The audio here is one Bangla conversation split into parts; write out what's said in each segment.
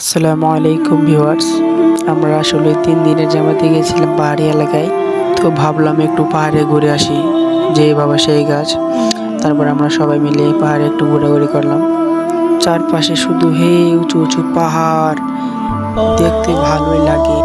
আসসালামু আলাইকুম ভিউয়ার্স। আমরা আসলে তিন দিনের জামাতে গিয়েছিলাম পাহাড়ি এলাকায়। তো ভাবলাম একটু পাহাড়ে ঘুরে আসি, যে বাবা সেই গাছ। তারপর আমরা সবাই মিলে পাহাড়ে একটু ঘোরাঘুরি করলাম। চারপাশে শুধু হে উঁচু উঁচু পাহাড়, দেখতে ভালোই লাগে।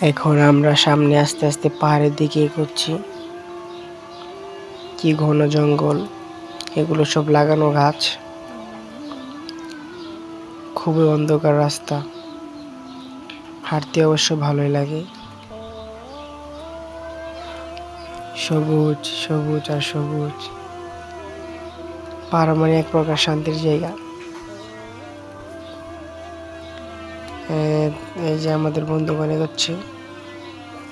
এখন আমরা সামনে আস্তে আস্তে পাহাড়ের দিকে এগোচ্ছি। কি ঘন জঙ্গল, এগুলো সব লাগানো গাছ। খুবই অন্ধকার রাস্তা। হাঁটতে অবশ্য ভালোই লাগে। সবুজ সবুজ আর সবুজ। পাহাড় মানে এক প্রকার শান্তির জায়গা। এই যে আমাদের বন্ধু বন্ধুগণ এগোচ্ছে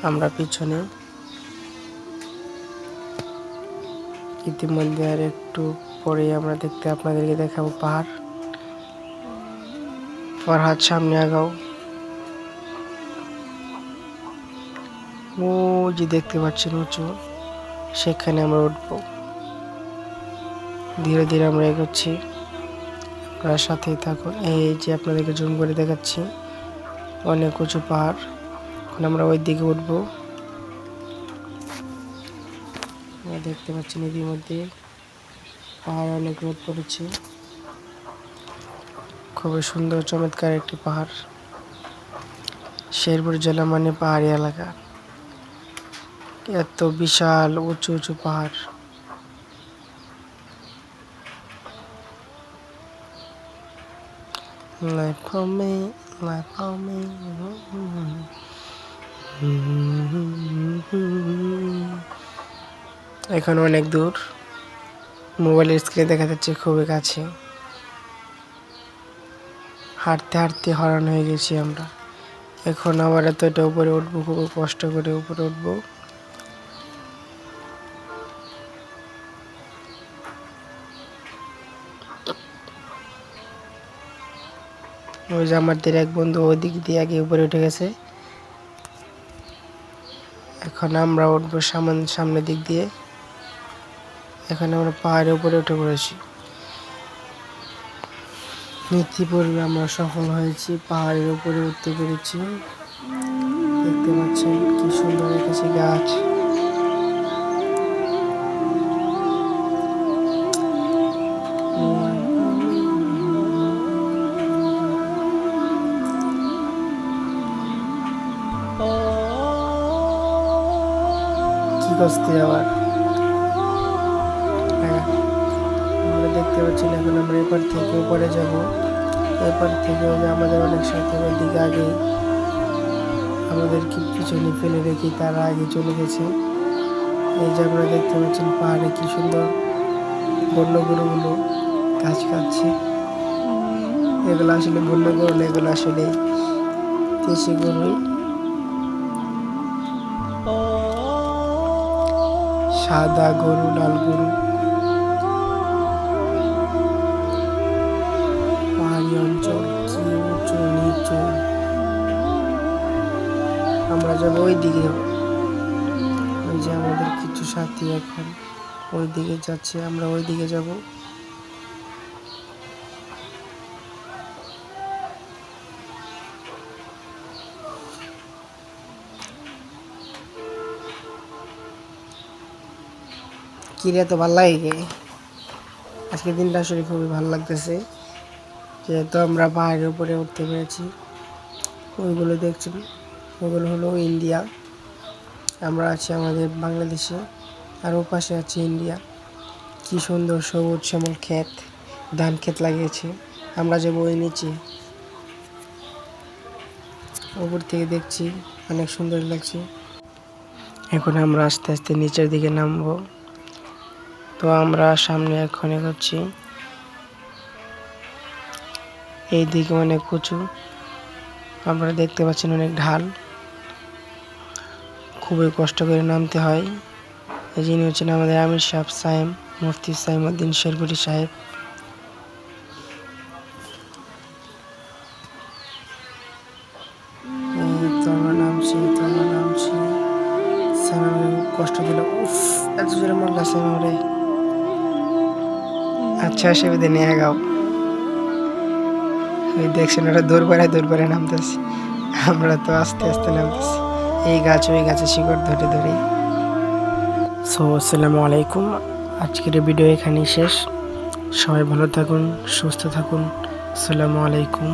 আমরা পিছনে। ইতিমধ্যে আর একটু পরে আমরা দেখতে আপনাদেরকে দেখাবো পাহাড়। ফরহাদ সামনে আগাও। ও যে দেখতে পাচ্ছেন উঁচু সেখানে আমরা উঠবো। ধীরে ধীরে আমরা এগোচ্ছি। আপনারা সাথেই থাকুন। এই যে আপনাদেরকে জুম করে দেখাচ্ছি। অনেক উঁচু পাহাড়। এখন আমরা ওই দিকে উঠবো দেখতে পাচ্ছি নদীর মধ্যে পাহাড় অনেক রোদ পড়েছে। খুবই সুন্দর, চমৎকার একটি পাহাড়। শেরপুর জেলা মানে পাহাড়ি এলাকা। এত বিশাল, উঁচু উঁচু পাহাড়। Like for me, like for me. এখন অনেক দূর। মোবাইলের স্ক্রিনে দেখা যাচ্ছে খুবই কাছে। হাঁটতে হাঁটতে হরান হয়ে গেছি আমরা। এখন আবার এতটা উপরে উঠবো খুব কষ্ট করে উপরে উঠবো। ওই যে আমাদের এক বন্ধু ওই দিক দিয়ে আগে উপরে উঠে গেছে। এখন আমরা উঠবো সামান, সামনের দিক দিয়ে। এখন আমরা পাহাড়ের উপরে উঠে পড়েছি। ইতিপূর্বে আমরা সফল হয়েছি, পাহাড়ের উপরে উঠতে পেরেছি। দেখতে পাচ্ছেন কি সুন্দর রেখেছে গাছ। করতে আবার। হ্যাঁ আমরা দেখতে পাচ্ছি এখন আমরা এপার থেকে উপরে যাব। এপার থেকে আমাদের অনেক সাথে দিকে আগে আমাদের কি পিছনে ফেলে রেখে তারা আগে চলে গেছে। এই যে আপনারা দেখতে পাচ্ছেন পাহাড়ে কি সুন্দর বন্য গরুগুলো গাছ খাচ্ছে এগুলো আসলে বন্য গরু এগুলো আসলে দেশি গরু। সাদা গরু, লাল গরু। পাহাড়ি অঞ্চল আমরা যাব ওই দিকে ওই যে আমাদের কিছু সাথী এখন। ওই দিকে যাচ্ছে, আমরা ওই দিকে যাব। কিরে তো ভালো লাগে? আজকে দিনটা আসলে খুবই ভালো লাগতেছে। যেহেতু আমরা পাহাড়ের উপরে উঠতে পেরেছি, ওইগুলো দেখছেন। ওগুলো হলো ইন্ডিয়া। আমরা আছি আমাদের বাংলাদেশে, আর ওপাশে আছে ইন্ডিয়া। কি সুন্দর সবুজ শ্যামল ক্ষেত, ধান ক্ষেত লাগিয়েছে। আমরা যে বই নিচে উপর থেকে দেখছি, অনেক সুন্দর লাগছে। এখন আমরা আস্তে আস্তে নিচের দিকে নামবো। তো আমরা সামনে এখন এগোচ্ছি এইদিকে অনেক উঁচু। আপনারা দেখতে পাচ্ছেন অনেক ঢাল। খুবই কষ্ট করে নামতে হয়। এই যিনি হচ্ছেন আমাদের আমির সাহেব, সাইম, মুফতি সাইমুদ্দিন শেরপুরি সাহেব। কষ্ট দিল। উফ, এত জোরে মারলা সাইম আমরা। আচ্ছা অসুবিধা নিয়ে গাও ওই দেখছেন ওটা দৌড় পাড়ায় দৌড় পাড়ায় নামতেছি। আমরা তো আস্তে আস্তে নামতেছি। এই গাছ ওই গাছে শিকড় ধরে ধরে। সো আসসালামু আলাইকুম। আজকের ভিডিও এখানেই শেষ। সবাই ভালো থাকুন, সুস্থ থাকুন। আসসালামু আলাইকুম।